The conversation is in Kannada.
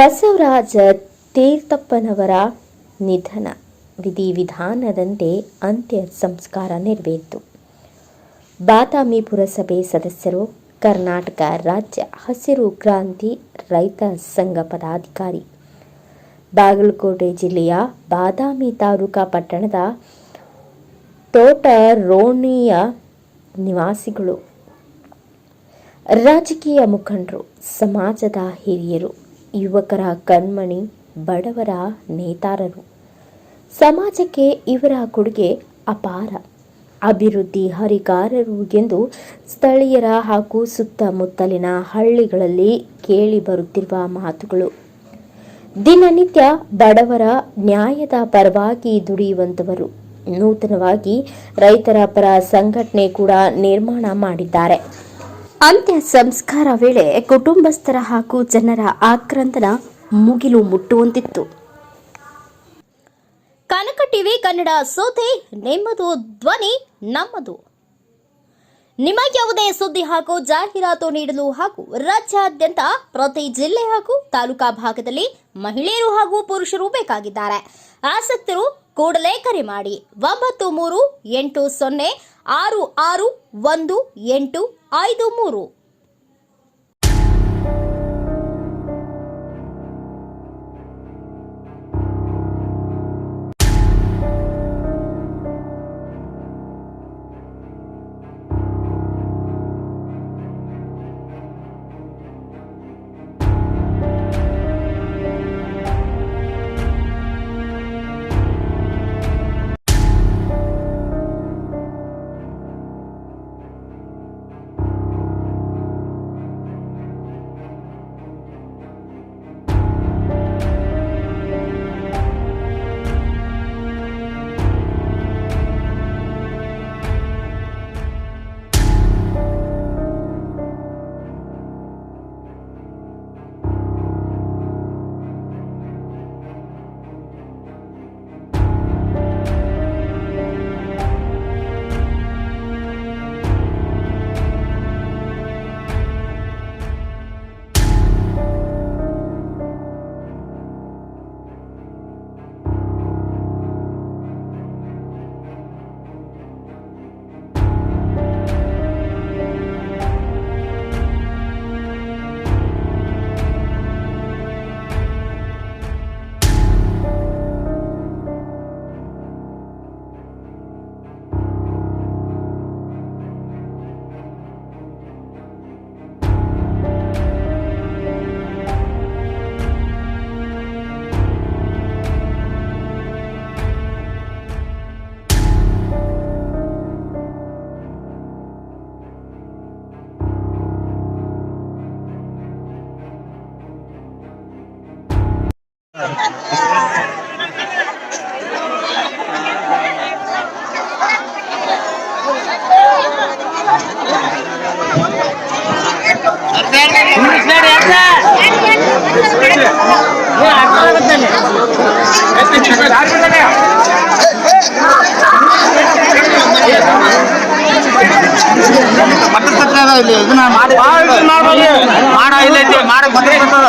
ಬಸವರಾಜ ತೀರ್ಥಪ್ಪನವರ ನಿಧನ. ವಿಧಿವಿಧಾನದಂತೆ ಅಂತ್ಯ ಸಂಸ್ಕಾರ ನೆರವೇರಿತು. ಬಾದಾಮಿ ಪುರಸಭೆ ಸದಸ್ಯರು, ಕರ್ನಾಟಕ ರಾಜ್ಯ ಹಸಿರು ಕ್ರಾಂತಿ ರೈತ ಸಂಘ ಪದಾಧಿಕಾರಿ. ಬಾಗಲಕೋಟೆ ಜಿಲ್ಲೆಯ ಬಾದಾಮಿ ತಾಲೂಕಾ ಪಟ್ಟಣದ ತೋಟರೋಣಿಯ ನಿವಾಸಿಗಳು. ರಾಜಕೀಯ ಮುಖಂಡರು, ಸಮಾಜದ ಹಿರಿಯರು ಯುವಕರ ಕಣ್ಮಣಿ, ಬಡವರ ನೇತಾರರು. ಸಮಾಜಕ್ಕೆ ಇವರ ಕೊಡುಗೆ ಅಪಾರ. ಅಭಿವೃದ್ಧಿ ಹರಿಕಾರರು ಎಂದು ಸ್ಥಳೀಯರ ಹಾಗೂ ಸುತ್ತಮುತ್ತಲಿನ ಹಳ್ಳಿಗಳಲ್ಲಿ ಕೇಳಿಬರುತ್ತಿರುವ ಮಾತುಗಳು. ದಿನನಿತ್ಯ ಬಡವರ ನ್ಯಾಯದ ಪರವಾಗಿ ದುಡಿಯುವಂತವರು. ನೂತನವಾಗಿ ರೈತರ ಪರ ಸಂಘಟನೆ ಕೂಡ ನಿರ್ಮಾಣ ಮಾಡಿದ್ದಾರೆ. ಅಂತ್ಯ ಸಂಸ್ಕಾರ ವೇಳೆ ಕುಟುಂಬಸ್ಥರ ಹಾಗೂ ಜನರ ಆಕ್ರಂದನ ಮುಗಿಲು ಮುಟ್ಟುವಂತಿತ್ತು. ಕನಕ ಟಿವಿ ಕನ್ನಡ ಸೋತೆ ನಿಮ್ಮದು ಧ್ವನಿ, ನಮ್ಮದು. ನಿಮ್ಮ ಯಾವುದೇ ಸುದ್ದಿ ಹಾಗೂ ಜಾಹೀರಾತು ನೀಡಲು ಹಾಗೂ ರಾಜ್ಯಾದ್ಯಂತ ಪ್ರತಿ ಜಿಲ್ಲೆ ಹಾಗೂ ತಾಲೂಕಾ ಭಾಗದಲ್ಲಿ ಮಹಿಳೆಯರು ಹಾಗೂ ಪುರುಷರು ಬೇಕಾಗಿದ್ದಾರೆ. ಆಸಕ್ತರು ಕೂಡಲೇ ಕರೆ ಮಾಡಿ. ಒಂಬತ್ತು ಮೂರು ಎಂಟು ಸೊನ್ನೆ ಆರು ಆರು ಒಂದು ಎಂಟು ಐದು ಮೂರು. ಇಲ್ಲಿ ಇದನ್ನ ಮಾಡಿ ಮಾಡ ಇಲ್ಲೈತಿ ಮಾಡ ಪತ್ರ ಬರ್ತದ